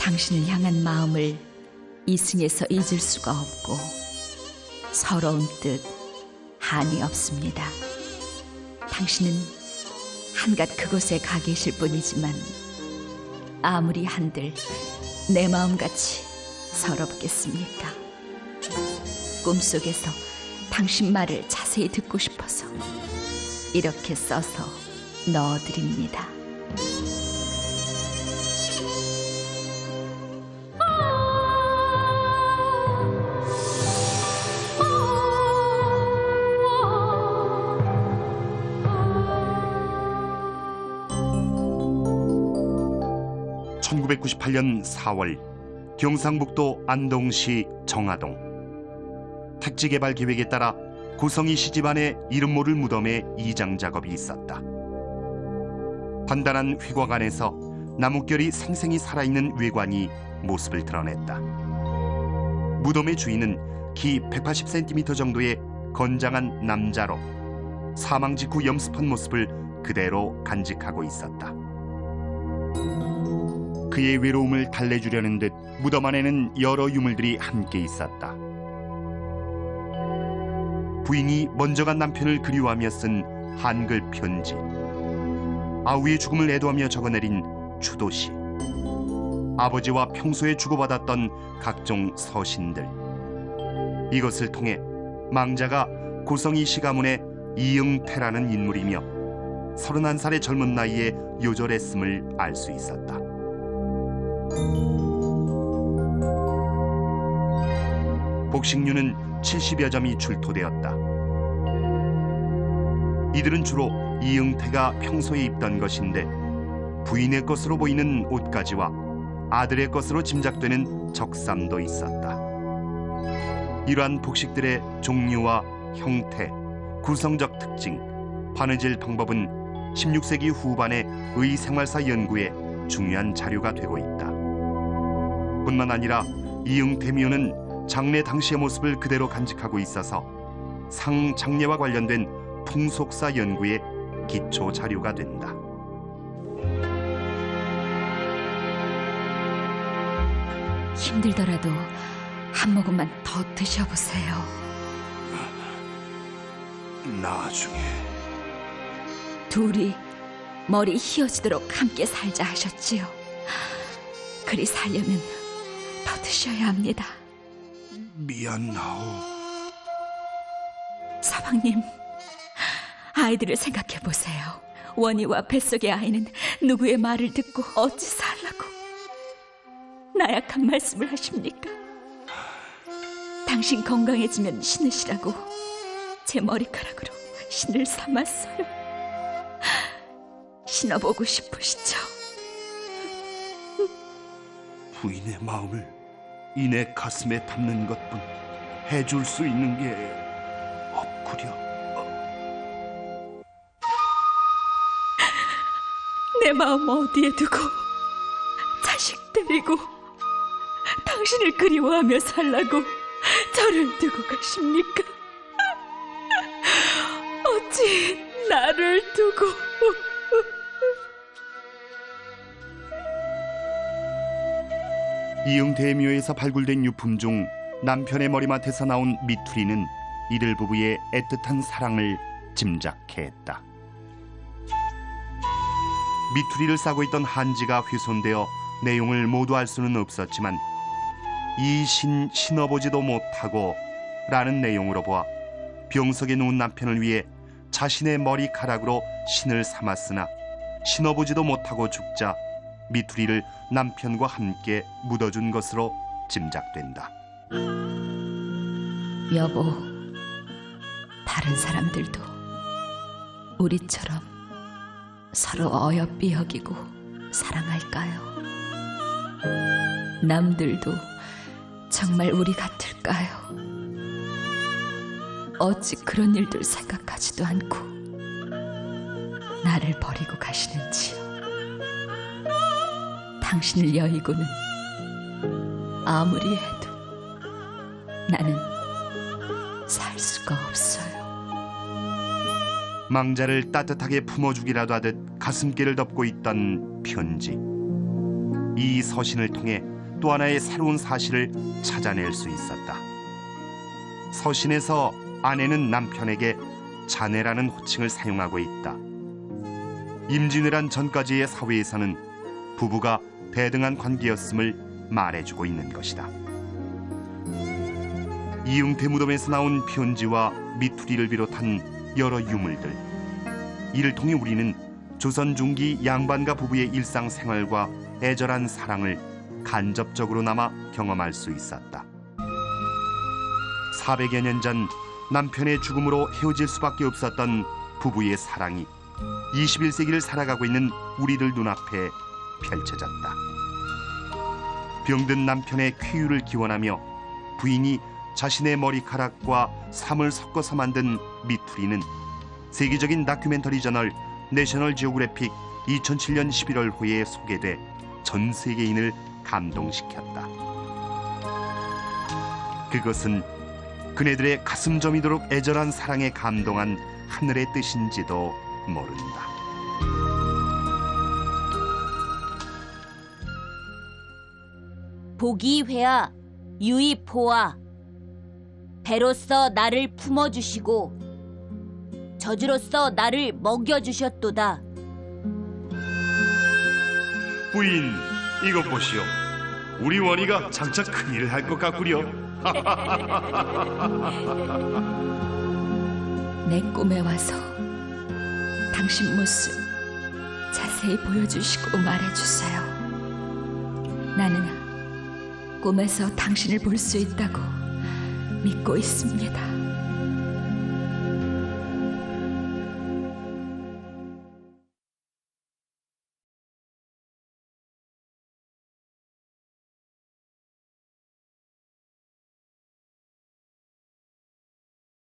당신을 향한 마음을 이승에서 잊을 수가 없고 서러운 뜻 한이 없습니다. 당신은 한갓 그곳에 가 계실 뿐이지만 아무리 한들 내 마음같이 서럽겠습니까? 꿈속에서 당신 말을 자세히 듣고 싶어서 이렇게 써서 넣어드립니다. (1998년 4월) 경상북도 안동시 정하동 택지 개발 계획에 따라 고성이 시 집안의 이름 모를 무덤에 이장 작업이 있었다. 단단한 휘곽 안에서 나뭇결이 생생히 살아있는 외관이 모습을 드러냈다. 무덤의 주인은 키 180cm 정도의 건장한 남자로 사망 직후 염습한 모습을 그대로 간직하고 있었다. 그의 외로움을 달래주려는 듯 무덤 안에는 여러 유물들이 함께 있었다. 부인이 먼저 간 남편을 그리워하며 쓴 한글 편지, 아우의 죽음을 애도하며 적어내린 추도시, 아버지와 평소에 주고받았던 각종 서신들. 이것을 통해 망자가 고성이 시가문의 이응태라는 인물이며 31살의 젊은 나이에 요절했음을 알 수 있었다. 복식류는 70여 점이 출토되었다. 이들은 주로 이응태가 평소에 입던 것인데 부인의 것으로 보이는 옷가지와 아들의 것으로 짐작되는 적삼도 있었다. 이러한 복식들의 종류와 형태, 구성적 특징, 바느질 방법은 16세기 후반의 의생활사 연구에 중요한 자료가 되고 있다. 뿐만 아니라 이응태미호는 장례 당시의 모습을 그대로 간직하고 있어서 상장례와 관련된 풍속사 연구의 기초 자료가 된다. 힘들더라도 한 모금만 더 드셔보세요. 나중에 둘이 머리 휘어지도록 함께 살자 하셨지요. 그리 살려면 더 드셔야 합니다. 미안하오. 사방님, 아이들을 생각해 보세요. 원희와 뱃속의 아이는 누구의 말을 듣고 어찌 살라고 나약한 말씀을 하십니까? 당신 건강해지면 신으시라고 제 머리카락으로 신을 삼았어요. 신어보고 싶으시죠? 부인의 마음을 이내 가슴에 담는 것뿐 해줄 수 있는 게 없구려. 내 마음 어디에 두고 자식 데리고 당신을 그리워하며 살라고 저를 두고 가십니까? 어찌 나를 두고 이응대묘에서 발굴된 유품 중 남편의 머리맡에서 나온 미투리는 이들 부부의 애틋한 사랑을 짐작케 했다. 미투리를 싸고 있던 한지가 훼손되어 내용을 모두 알 수는 없었지만 이 신 신어보지도 못하고 라는 내용으로 보아 병석에 누운 남편을 위해 자신의 머리카락으로 신을 삼았으나 신어보지도 못하고 죽자 미투리를 남편과 함께 묻어준 것으로 짐작된다. 여보, 다른 사람들도 우리처럼 서로 어여삐 여기고 사랑할까요? 남들도 정말 우리 같을까요? 어찌 그런 일들 생각하지도 않고 나를 버리고 가시는지요? 당신을 여의고는 아무리 해도 나는 살 수가 없어요. 망자를 따뜻하게 품어주기라도 하듯 가슴길을 덮고 있던 편지. 이 서신을 통해 또 하나의 새로운 사실을 찾아낼 수 있었다. 서신에서 아내는 남편에게 자네라는 호칭을 사용하고 있다. 임진왜란 전까지의 사회에서는 부부가 대등한 관계였음을 말해주고 있는 것이다. 이응태 무덤에서 나온 편지와 미투리를 비롯한 여러 유물들 이를 통해 우리는 조선 중기 양반가 부부의 일상생활과 애절한 사랑을 간접적으로나마 경험할 수 있었다. 400여 년 전 남편의 죽음으로 헤어질 수밖에 없었던 부부의 사랑이 21세기를 살아가고 있는 우리들 눈앞에 펼쳐졌다. 병든 남편의 쾌유를 기원하며 부인이 자신의 머리카락과 삼을 섞어서 만든 미투리는 세계적인 다큐멘터리 저널 내셔널 지오그래픽 2007년 11월 호에 소개돼 전 세계인을 감동시켰다. 그것은 그네들의 가슴 저미도록 애절한 사랑에 감동한 하늘의 뜻인지도 모른다. 보기회와 유이포와 배로써 나를 품어주시고 저주로써 나를 먹여주셨도다. 부인, 이것 보시오. 우리 원희가 장차 큰일을 할 것 같구려. 내 꿈에 와서 당신 모습 자세히 보여주시고 말해주세요. 나는 꿈에서 당신을 볼 수 있다고 믿고 있습니다.